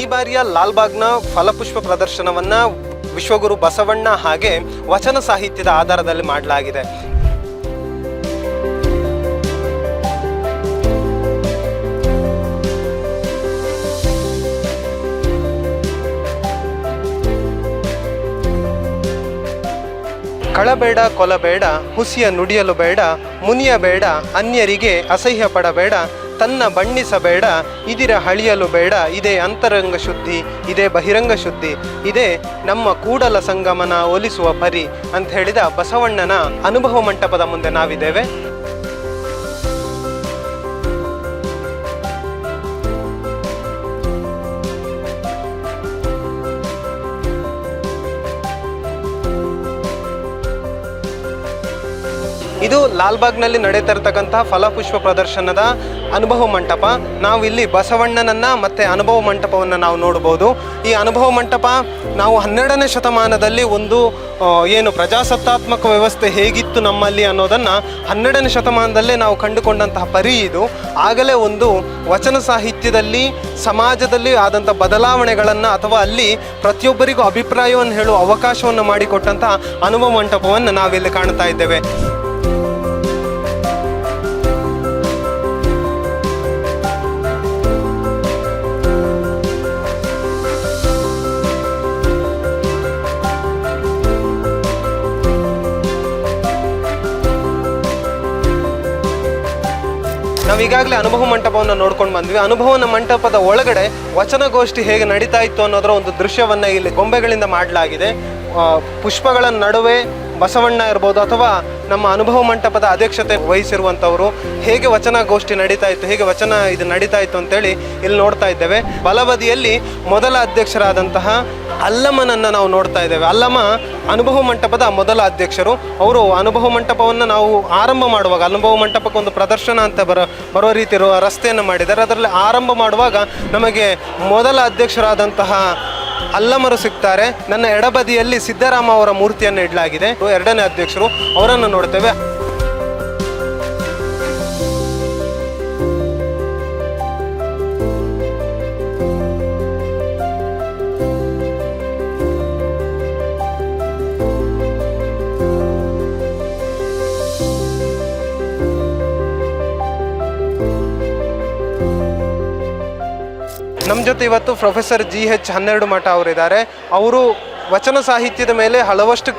ಈ ಬಾರಿಯ ಲಾಲ್ಬಾಗ್ನ ಫಲಪುಷ್ಪ ಪ್ರದರ್ಶನವನ್ನ ವಿಶ್ವಗುರು ಬಸವಣ್ಣ ಹಾಗೆ ವಚನ ಸಾಹಿತ್ಯದ ಆಧಾರದಲ್ಲಿ ಮಾಡಲಾಗಿದೆ. ಕಳಬೇಡ ಕೊಲಬೇಡ, ಹುಸಿಯ ನುಡಿಯಲು ಬೇಡ ಮುನಿಯಬೇಡ ಅನ್ಯರಿಗೆ ಅಸಹ್ಯ ಪಡಬೇಡ ತನ್ನ ಬಣ್ಣಿಸಬೇಡ ಇದಿರ ಹಳಿಯಲು ಬೇಡ, ಇದೇ ಅಂತರಂಗ ಶುದ್ಧಿ, ಇದೇ ಬಹಿರಂಗ ಶುದ್ಧಿ, ಇದೇ ನಮ್ಮ ಕೂಡಲ ಸಂಗಮನ ಒಲಿಸುವ ಪರಿ, ಅಂತ ಹೇಳಿದ ಬಸವಣ್ಣನ ಅನುಭವ ಮಂಟಪದ ಮುಂದೆ ನಾವಿದ್ದೇವೆ. ಇದು ಲಾಲ್ಬಾಗ್ನಲ್ಲಿ ನಡೀತಾ ಇರತಕ್ಕಂತಹ ಫಲಪುಷ್ಪ ಪ್ರದರ್ಶನದ ಅನುಭವ ಮಂಟಪ. ನಾವು ಇಲ್ಲಿ ಬಸವಣ್ಣನನ್ನ ಮತ್ತೆ ಅನುಭವ ಮಂಟಪವನ್ನು ನಾವು ನೋಡಬಹುದು. ಈ ಅನುಭವ ಮಂಟಪ ನಾವು ಹನ್ನೆರಡನೇ ಶತಮಾನದಲ್ಲಿ ಒಂದು ಏನು ಪ್ರಜಾಸತ್ತಾತ್ಮಕ ವ್ಯವಸ್ಥೆ ಹೇಗಿತ್ತು ನಮ್ಮಲ್ಲಿ ಅನ್ನೋದನ್ನ ಹನ್ನೆರಡನೇ ಶತಮಾನದಲ್ಲೇ ನಾವು ಕಂಡುಕೊಂಡಂತಹ ಪರಿ ಇದು. ಆಗಲೇ ಒಂದು ವಚನ ಸಾಹಿತ್ಯದಲ್ಲಿ, ಸಮಾಜದಲ್ಲಿ ಆದಂಥ ಬದಲಾವಣೆಗಳನ್ನು ಅಥವಾ ಅಲ್ಲಿ ಪ್ರತಿಯೊಬ್ಬರಿಗೂ ಅಭಿಪ್ರಾಯವನ್ನು ಹೇಳುವ ಅವಕಾಶವನ್ನು ಮಾಡಿಕೊಟ್ಟಂತಹ ಅನುಭವ ಮಂಟಪವನ್ನು ನಾವಿಲ್ಲಿ ಕಾಣ್ತಾ ಇದ್ದೇವೆ. ನಾವು ಈಗಾಗಲೇ ಅನುಭವ ಮಂಟಪವನ್ನು ನೋಡ್ಕೊಂಡು ಬಂದ್ವಿ. ಅನುಭವನ ಮಂಟಪದ ಒಳಗಡೆ ವಚನಗೋಷ್ಠಿ ಹೇಗೆ ನಡೀತಾ ಇತ್ತು ಅನ್ನೋದರ ಒಂದು ದೃಶ್ಯವನ್ನ ಇಲ್ಲಿ ಗೊಂಬೆಗಳಿಂದ ಮಾಡಲಾಗಿದೆ. ಪುಷ್ಪಗಳ ನಡುವೆ ಬಸವಣ್ಣ ಇರ್ಬೋದು ಅಥವಾ ನಮ್ಮ ಅನುಭವ ಮಂಟಪದ ಅಧ್ಯಕ್ಷತೆ ವಹಿಸಿರುವಂಥವರು ಹೇಗೆ ವಚನಗೋಷ್ಠಿ ನಡೀತಾ ಇತ್ತು, ಹೇಗೆ ವಚನ ಇದು ನಡೀತಾ ಇತ್ತು ಅಂತೇಳಿ ಇಲ್ಲಿ ನೋಡ್ತಾ ಇದ್ದೇವೆ. ಬಲಬದಿಯಲ್ಲಿ ಮೊದಲ ಅಧ್ಯಕ್ಷರಾದಂತಹ ಅಲ್ಲಮ್ಮನನ್ನ ನಾವು ನೋಡ್ತಾ ಇದ್ದೇವೆ. ಅಲ್ಲಮ್ಮ ಅನುಭವ ಮಂಟಪದ ಮೊದಲ ಅಧ್ಯಕ್ಷರು. ಅವರು ಅನುಭವ ಮಂಟಪವನ್ನು ನಾವು ಆರಂಭ ಮಾಡುವಾಗ, ಅನುಭವ ಮಂಟಪಕ್ಕೆ ಒಂದು ಪ್ರದರ್ಶನ ಅಂತ ಬರೋ ಬರೋ ರೀತಿ ಇರುವ ರಸ್ತೆಯನ್ನು ಮಾಡಿದ್ದಾರೆ. ಅದರಲ್ಲಿ ಆರಂಭ ಮಾಡುವಾಗ ನಮಗೆ ಮೊದಲ ಅಧ್ಯಕ್ಷರಾದಂತಹ ಅಲ್ಲಮರು ಸಿಗ್ತಾರೆ. ನನ್ನ ಎಡಬದಿಯಲ್ಲಿ ಸಿದ್ದರಾಮ ಅವರ ಮೂರ್ತಿಯನ್ನು ಇಡಲಾಗಿದೆ. ಎರಡನೇ ಅಧ್ಯಕ್ಷರು. ಅವರನ್ನು ನೋಡ್ತೇವೆ. ನಮ್ಮ ಜೊತೆ ಇವತ್ತು ಪ್ರೊಫೆಸರ್ ಜಿ ಎಚ್ ಹನ್ನೆರಡು ಮಠ ಅವರಿದ್ದಾರೆ. ಅವರು ವಚನ ಸಾಹಿತ್ಯದ ಮೇಲೆ ಹಲವಷ್ಟು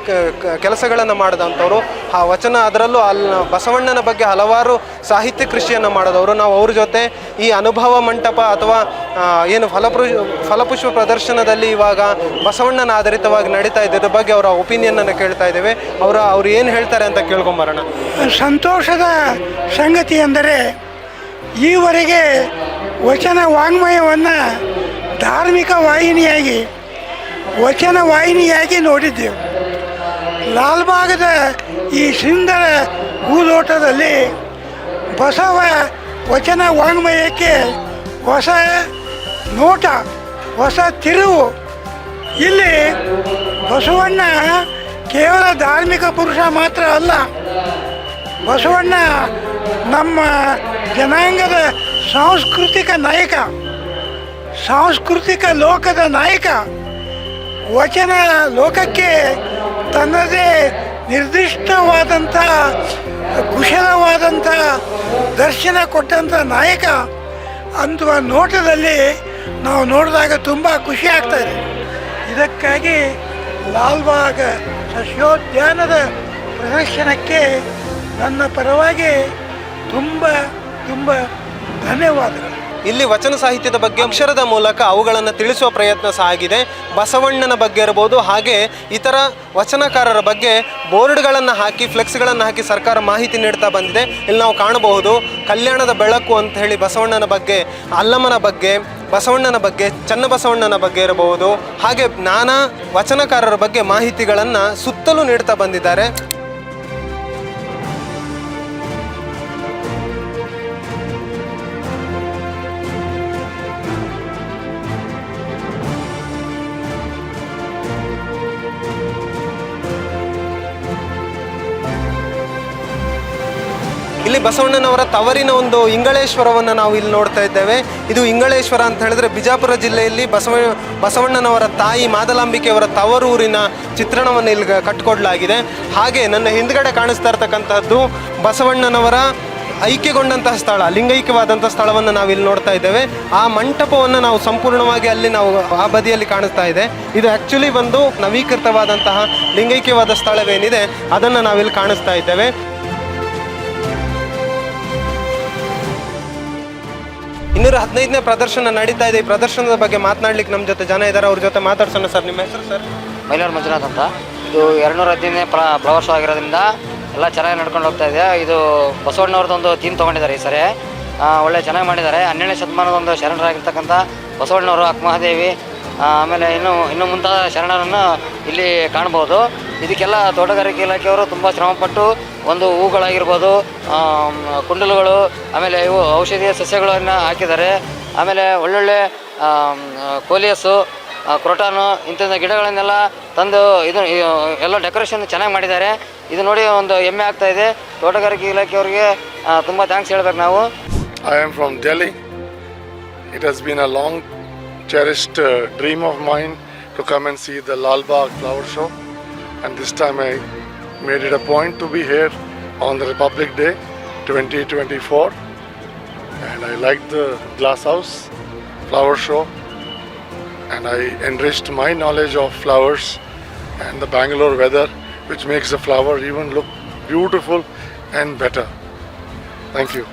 ಕೆಲಸಗಳನ್ನು ಮಾಡಿದಂಥವ್ರು. ಆ ವಚನ ಅದರಲ್ಲೂ ಅಲ್ಲಿ ಬಸವಣ್ಣನ ಬಗ್ಗೆ ಹಲವಾರು ಸಾಹಿತ್ಯ ಕೃಷಿಯನ್ನು ಮಾಡಿದವರು. ನಾವು ಅವ್ರ ಜೊತೆ ಈ ಅನುಭವ ಮಂಟಪ ಅಥವಾ ಏನು ಫಲಪು ಫಲಪುಷ್ಪ ಪ್ರದರ್ಶನದಲ್ಲಿ ಇವಾಗ ಬಸವಣ್ಣನ ಆಧಾರಿತವಾಗಿ ನಡೀತಾ ಇದ್ದ ಬಗ್ಗೆ ಅವರ ಒಪಿನಿಯನ್ನನ್ನು ಕೇಳ್ತಾ ಇದ್ದೇವೆ. ಅವರ, ಅವ್ರು ಏನು ಹೇಳ್ತಾರೆ ಅಂತ ಕೇಳ್ಕೊಂಬರೋಣ. ಸಂತೋಷದ ಸಂಗತಿ ಎಂದರೆ ಈವರೆಗೆ ವಚನ ವಾಂಗ್ಮಯವನ್ನು ಧಾರ್ಮಿಕ ವಾಹಿನಿಯಾಗಿ, ವಚನ ವಾಹಿನಿಯಾಗಿ ನೋಡಿದ್ದೆವು. ಲಾಲ್ಬಾಗದ ಈ ಸುಂದರ ಹೂದೋಟದಲ್ಲಿ ಬಸವ ವಚನ ವಾಂಗ್ಮಯಕ್ಕೆ ಹೊಸ ನೋಟ, ಹೊಸ ತಿರುವು. ಇಲ್ಲಿ ಬಸವಣ್ಣ ಕೇವಲ ಧಾರ್ಮಿಕ ಪುರುಷ ಮಾತ್ರ ಅಲ್ಲ, ಬಸವಣ್ಣ ನಮ್ಮ ಜನಾಂಗದ ಸಾಂಸ್ಕೃತಿಕ ನಾಯಕ, ಸಾಂಸ್ಕೃತಿಕ ಲೋಕದ ನಾಯಕ, ವಚನ ಲೋಕಕ್ಕೆ ತನ್ನದೇ ನಿರ್ದಿಷ್ಟವಾದಂಥ, ಕುಶಲವಾದಂಥ ದರ್ಶನ ಕೊಟ್ಟಂಥ ನಾಯಕ ಅಂತುವ ನೋಟದಲ್ಲಿ ನಾವು ನೋಡಿದಾಗ ತುಂಬ ಖುಷಿ ಆಗ್ತಾ ಇದೆ. ಇದಕ್ಕಾಗಿ ಲಾಲ್ಬಾಗ್ ಸಸ್ಯೋದ್ಯಾನದ ಪ್ರದರ್ಶನಕ್ಕೆ ನನ್ನ ಪರವಾಗಿ ತುಂಬ ತುಂಬ ಧನ್ಯವಾದಗಳು. ಇಲ್ಲಿ ವಚನ ಸಾಹಿತ್ಯದ ಬಗ್ಗೆ ಅಕ್ಷರದ ಮೂಲಕ ಅವುಗಳನ್ನು ತಿಳಿಸುವ ಪ್ರಯತ್ನ ಸಹ ಆಗಿದೆ. ಬಸವಣ್ಣನ ಬಗ್ಗೆ ಇರಬಹುದು ಹಾಗೆ ಇತರ ವಚನಕಾರರ ಬಗ್ಗೆ ಬೋರ್ಡ್ಗಳನ್ನು ಹಾಕಿ, ಫ್ಲೆಕ್ಸ್ಗಳನ್ನು ಹಾಕಿ ಸರ್ಕಾರ ಮಾಹಿತಿ ನೀಡ್ತಾ ಬಂದಿದೆ. ಇಲ್ಲಿ ನಾವು ಕಾಣಬಹುದು, ಕಲ್ಯಾಣದ ಬೆಳಕು ಅಂತ ಹೇಳಿ ಬಸವಣ್ಣನ ಬಗ್ಗೆ, ಅಲ್ಲಮ್ಮನ ಬಗ್ಗೆ, ಬಸವಣ್ಣನ ಬಗ್ಗೆ ಚನ್ನಬಸವಣ್ಣನ ಬಗ್ಗೆ ಇರಬಹುದು ಹಾಗೆ ನಾನಾ ವಚನಕಾರರ ಬಗ್ಗೆ ಮಾಹಿತಿಗಳನ್ನು ಸುತ್ತಲೂ ನೀಡ್ತಾ ಬಂದಿದ್ದಾರೆ. ಇಲ್ಲಿ ಬಸವಣ್ಣನವರ ತವರಿನ ಒಂದು ಇಂಗಳೇಶ್ವರವನ್ನು ನಾವು ಇಲ್ಲಿ ನೋಡ್ತಾ ಇದ್ದೇವೆ. ಇದು ಇಂಗಳೇಶ್ವರ ಅಂತ ಹೇಳಿದ್ರೆ ಬಿಜಾಪುರ ಜಿಲ್ಲೆಯಲ್ಲಿ ಬಸವ, ಬಸವಣ್ಣನವರ ತಾಯಿ ಮಾದಲಾಂಬಿಕೆಯವರ ತವರೂರಿನ ಚಿತ್ರಣವನ್ನು ಇಲ್ಲಿ ಕಟ್ಟಿಕೊಡ್ಲಾಗಿದೆ ಹಾಗೆ ನನ್ನ ಹಿಂದ್ಗಡೆ ಕಾಣಿಸ್ತಾ ಇರ್ತಕ್ಕಂತಹದ್ದು ಬಸವಣ್ಣನವರ ಐಕ್ಯಗೊಂಡಂತಹ ಸ್ಥಳ, ಲಿಂಗೈಕ್ಯವಾದಂತಹ ಸ್ಥಳವನ್ನು ನಾವು ಇಲ್ಲಿ ನೋಡ್ತಾ ಇದ್ದೇವೆ. ಆ ಮಂಟಪವನ್ನು ನಾವು ಸಂಪೂರ್ಣವಾಗಿ ಅಲ್ಲಿ ನಾವು ಆ ಬದಿಯಲ್ಲಿ ಕಾಣಿಸ್ತಾ ಇದೆ. ಇದು ಆ್ಯಕ್ಚುಲಿ ಒಂದು ನವೀಕೃತವಾದಂತಹ ಲಿಂಗೈಕ್ಯವಾದ ಸ್ಥಳವೇನಿದೆ, ಅದನ್ನು ನಾವಿಲ್ಲಿ ಕಾಣಿಸ್ತಾ ಇದ್ದೇವೆ. ಇನ್ನೂರ ಹದಿನೈದನೇ ಪ್ರದರ್ಶನ ನಡೀತಾ ಇದೆ. ಈ ಪ್ರದರ್ಶನದ ಬಗ್ಗೆ ಮಾತನಾಡ್ಲಿಕ್ಕೆ ನಮ್ಮ ಜೊತೆ ಜನ ಇದ್ದಾರೆ ಅವ್ರ ಜೊತೆ ಮಾತಾಡ್ಸೋಣ ಸರ್. ನಿಮ್ಮ ಹೆಸರು ಸರ್? ಮೈಲಾರ್ ಮಂಜುನಾಥ್ ಅಂತ. ಇದು ಎರಡುನೂರ ಹದಿನೈದನೇ ಪ್ರ, ಪ್ರವಾಸ ಆಗಿರೋದ್ರಿಂದ ಎಲ್ಲ ಚೆನ್ನಾಗಿ ನಡ್ಕೊಂಡು ಹೋಗ್ತಾ ಇದೆ. ಇದು ಬಸವಣ್ಣವ್ರದ್ದು ಒಂದು ಥೀಮ್ ತೊಗೊಂಡಿದ್ದಾರೆ ಈ ಸರಿ. ಒಳ್ಳೆ ಚೆನ್ನಾಗಿ ಮಾಡಿದ್ದಾರೆ. ಹನ್ನೆರಡನೇ ಶತಮಾನದ ಒಂದು ಶರಣರಾಗಿರ್ತಕ್ಕಂಥ ಬಸವಣ್ಣವರು, ಅಕ್ಕಮಹಾದೇವಿ ಆಮೇಲೆ ಇನ್ನು ಇನ್ನು ಮುಂತಾದ ಶರಣರನ್ನು ಇಲ್ಲಿ ಕಾಣ್ಬೋದು. ಇದಕ್ಕೆಲ್ಲ ತೋಟಗಾರಿಕೆ ಇಲಾಖೆಯವರು ತುಂಬ ಶ್ರಮಪಟ್ಟು ಒಂದು ಹೂಗಳಾಗಿರ್ಬೋದು ಕುಂಡಲುಗಳು, ಆಮೇಲೆ ಇವು ಔಷಧೀಯ ಸಸ್ಯಗಳನ್ನು ಹಾಕಿದ್ದಾರೆ. ಆಮೇಲೆ ಒಳ್ಳೊಳ್ಳೆ ಕೋಲಿಯಸ್ಸು ಕ್ರೋಟಾನು ಇಂಥ ಗಿಡಗಳನ್ನೆಲ್ಲ ತಂದು ಇದು ಎಲ್ಲ ಡೆಕೋರೇಷನ್ ಚೆನ್ನಾಗಿ ಮಾಡಿದ್ದಾರೆ. ಇದು ನೋಡಿ ಒಂದು ಹೆಮ್ಮೆ ಆಗ್ತಾ ಇದೆ. ತೋಟಗಾರಿಕೆ ಇಲಾಖೆಯವರಿಗೆ ತುಂಬ ಥ್ಯಾಂಕ್ಸ್ ಹೇಳ್ಬೇಕು ನಾವು. I am from Delhi it has been a long cherished dream of mind to come and see the Lalbagh flower show. And this time I made it a point to be here on the Republic Day 2024. And I liked the glass house flower show. And I enriched my knowledge of flowers and the Bangalore weather, which makes the flower even look beautiful and better. Thank you.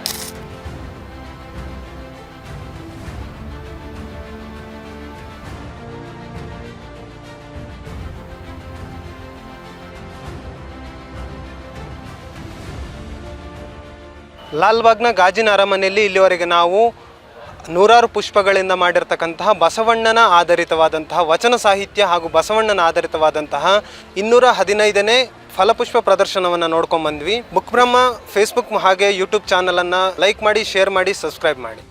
ಲಾಲ್ಬಾಗ್ನ ಗಾಜಿನ ಅರಮನೆಯಲ್ಲಿ ಇಲ್ಲಿವರೆಗೆ ನಾವು ನೂರಾರು ಪುಷ್ಪಗಳಿಂದ ಮಾಡಿರ್ತಕ್ಕಂತಹ ಬಸವಣ್ಣನ ಆಧಾರಿತವಾದಂತಹ ವಚನ ಸಾಹಿತ್ಯ ಹಾಗೂ ಬಸವಣ್ಣನ ಆಧಾರಿತವಾದಂತಹ ಇನ್ನೂರ ಹದಿನೈದನೇ ಫಲಪುಷ್ಪ ಪ್ರದರ್ಶನವನ್ನು ನೋಡ್ಕೊಂಡ್ಬಂದ್ವಿ ಬುಕ್ ಬ್ರಹ್ಮ ಫೇಸ್ಬುಕ್ ಹಾಗೆ ಯೂಟ್ಯೂಬ್ ಚಾನಲನ್ನು ಲೈಕ್ ಮಾಡಿ ಶೇರ್ ಮಾಡಿ ಸಬ್ಸ್ಕ್ರೈಬ್ ಮಾಡಿ.